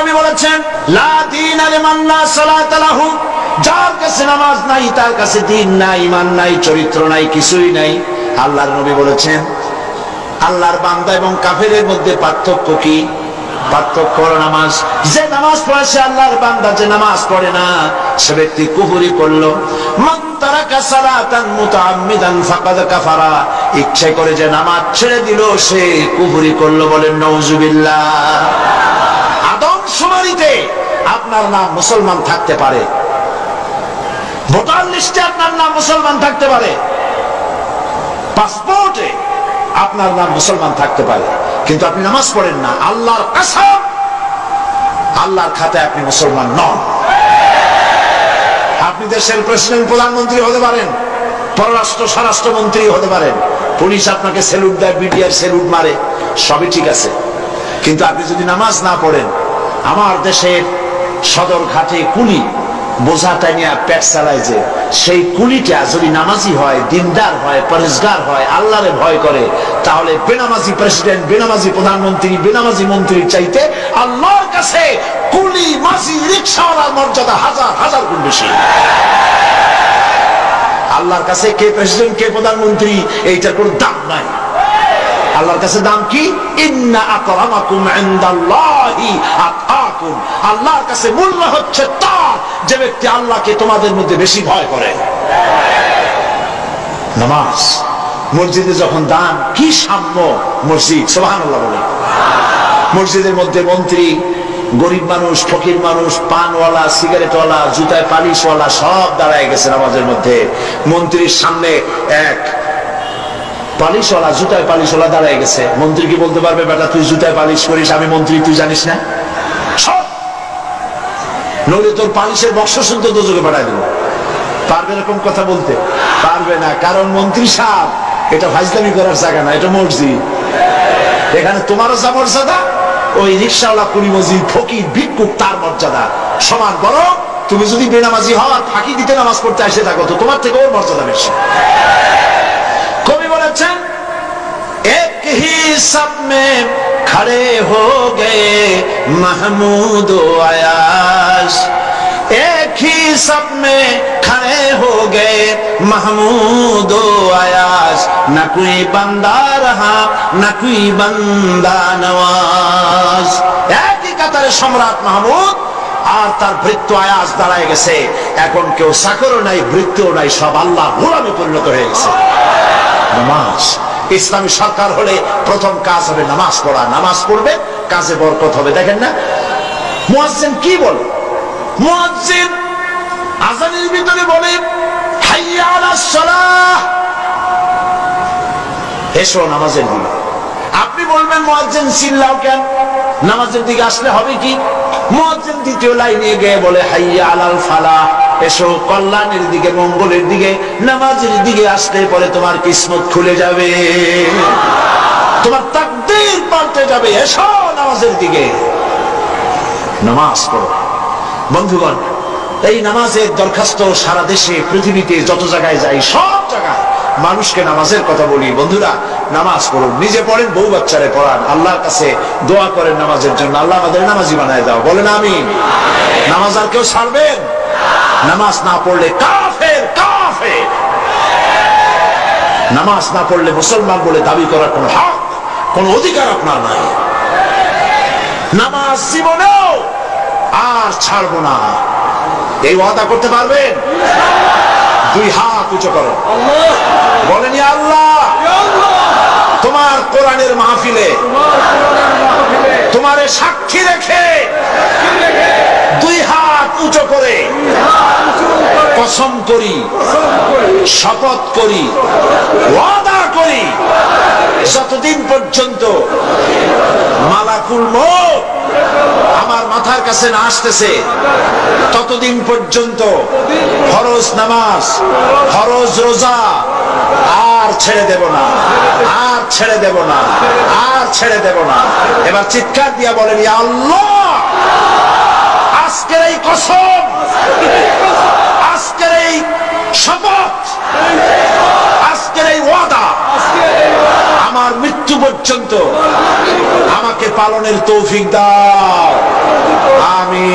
নবী বলেছেন, লা দিন আলিমান লা সালাত লাহু। যার কাছে নামাজ নাই, তার কাছে দিন নাই ইমান নাই, চরিত্র নাই, কিছুই নাই। আল্লাহর নবী বলেছেন, আল্লাহর বান্দা এবং কাফেরের মধ্যে পার্থক্য কি? পার্থক্য হলো নামাজ। যে নামাজ পড়ে, সে আল্লাহর বান্দা, যে নামাজ পড়ে না, সে ব্যক্তি কুহুরি করল। মান তারাকা সালাতান মুতাআম্মিদান ফাকাদ কাফারা। ইচ্ছে করে যে নামাজ ছেড়ে দিল, সে কুহুরি করল বলেন নাউজুবিল্লাহ। শুমারিতে আপনার নাম মুসলমান থাকতে পারে। ভোটার লিস্টে আপনার নাম মুসলমান থাকতে পারে। পাসপোর্টে আপনার নাম মুসলমান থাকতে পারে। কিন্তু আপনি নামাজ পড়েন না, আল্লাহর কাসাম, আল্লাহর খাতে আপনি মুসলমান নন। আপনি দেশের প্রেসিডেন্ট, প্রধানমন্ত্রী হতে পারেন, পররাষ্ট্র স্বরাষ্ট্র মন্ত্রী হতে পারেন, পুলিশ আপনাকে সেলুট দেয়, বিডিআর সেলুট মারে, সবই ঠিক আছে। কিন্তু আপনি যদি নামাজ না পড়েন আমার দেশের সদর ঘাটে কুলি বোঝা টানিয়া পেট চালায় যে, সেই কুলিটা যদি নামাজি হয়, দিনদার হয় পরিষ্কার হয়, আল্লাহরে ভয় করে, তাহলে বেনামাজি প্রেসিডেন্ট, বেনামাজি প্রধানমন্ত্রী, বেনামাজি মন্ত্রীর চাইতে আল্লাহর কাছে কুলি, মাঝি, রিক্সাওয়ালার মর্যাদা হাজার হাজার গুণ বেশি। আল্লাহর কাছে কে প্রেসিডেন্ট, কে প্রধানমন্ত্রী, এইটার কোনো দাম নাই। আল্লাহর কাছে দাম কি? ইন্না আকরামাকুম ইনদাল্লাহি আতআকুম আল্লাহর কাছে মূল্য হচ্ছে তার। যে ব্যক্তি আল্লাহকে তোমাদের মধ্যে বেশি ভয় করে। নামাজ। মসজিদে যখন দান, কি সাম্য মসজিদ? সুবহানাল্লাহ বলে মসজিদের মধ্যে মন্ত্রী, গরিব মানুষ, ফকির মানুষ, পানওয়ালা, সিগারেটওয়ালা, জুতায় পালিশওয়ালা সব দাঁড়ায় গেছে নামাজের মধ্যে। মন্ত্রীর সামনে এক পালিশওয়ালা জুতায় পালিশওয়ালা দাঁড়ায় গেছে। মন্ত্রী কি বলতে পারবে, বেটা, তুই জুতায় পালিশ করিস, আমি মন্ত্রী, তুই জানিস না? সব। নইলে তোর পালিশের বক্স শুনতে দোজকে পাঠাই দেবো। পারবে এরকম কথা বলতে? পারবে না, কারণ মন্ত্রী সাহেব, এটা ফাইজলামি করার জায়গা না, এটা মসজিদ। এখানে তোমারও যা মর্যাদা, ওই রিক্সাওয়ালা কুড়ি মসজিদ, ফকির, ভিক্ষুক, তার মর্যাদা। সমান বড় তুমি যদি বেনামাজি হও আর ফাঁকি দিতে নামাজ পড়তে আসে থাকো, তো তোমার থেকে ওর মর্যাদা বেশি। বলেছেন এক ही सब में खड़े हो गए महमूद आयास एक ही सब में खड़े हो गए महमूद आयास न कोई बंदा रहा न कोई बंदा नवाज একই কাতারে সম্রাট মাহমুদ আর তার ভৃত্য আয়াস দাঁড়ায় গেছে এখন কেউ চাকরও নাই ভৃত্যও নাই সব আল্লাহ গোলামে পরিণত হয়ে গেছে নামাজ। ইসলামী সরকার হলে প্রথম কাজ হবে নামাজ পড়া। নামাজ পড়বে, কাজে বরকত হবে। দেখেন না? মুয়াজ্জিন কি বলে? মুয়াজ্জিন আজানের ভিতরে বলে, হাইয়া আলাস সালাহ। এসো নামাজের দিকে। আপনি বলবেন, মুয়াজ্জিন, চিল্লাও কেন? নামাজের দিকে আসলে হবে কি? মুয়াজ্জিন দ্বিতীয় লাইনে গিয়ে বলে, হাইয়া আলাল ফালাহ। এসো কল্যাণের দিকে, মঙ্গলের দিকে, নামাজের দিকে আসলে পরে তোমার কিসমত খুলে যাবে। তোমার তাকদীর পাল্টে যাবে। এসো নামাজের দিকে। নামাজ পড়ো। বন্ধুগণ, এই নামাজের দরখাস্ত সারা দেশে, পৃথিবীতে যত জায়গায় যাই, সব জায়গায় মানুষকে নামাজের কথা বলি। বন্ধুরা, নামাজ পড়ুন নিজে পড়েন, বউ বাচ্চারে পড়ান। আল্লাহর কাছে দোয়া করেন নামাজের জন্য। আল্লাহ আমাদের নামাজি বানায় দাও। বলেন আমি নামাজ আর কেউ ছাড়বেন? নামাজ না পড়লে কাফের কাফের। নামাজ না পড়লে মুসলমান বলে দাবি করার কোন হক, কোন অধিকার আপনার নাই। নামাজ জীবনেও আর ছাড়বো না। এই ওয়াদা করতে পারবেন? দুই হাত উঁচু করো। বলেন আল্লাহ, তোমার কোরআনের মাহফিলে, তোমারে সাক্ষী রেখে দুই হাত উঁচু করে কসম করি, শপথ করি, ওয়াদা করি, যতদিন পর্যন্ত মালাকুল মৌত আমার মাথার কাছে না আসতেছে, ততদিন পর্যন্ত ফরজ নামাজ, ফরজ রোজা আর ছেড়ে দেব না, আর ছেড়ে দেব না, আর ছেড়ে দেব না। এবার চিৎকার দিয়া বলেন আল্লাহ, আজকের এই কসম আজকের এই শপথ আজকের এই ওয়াদা আমার মৃত্যু পর্যন্ত আমাকে পালনের তৌফিক দাও। আমি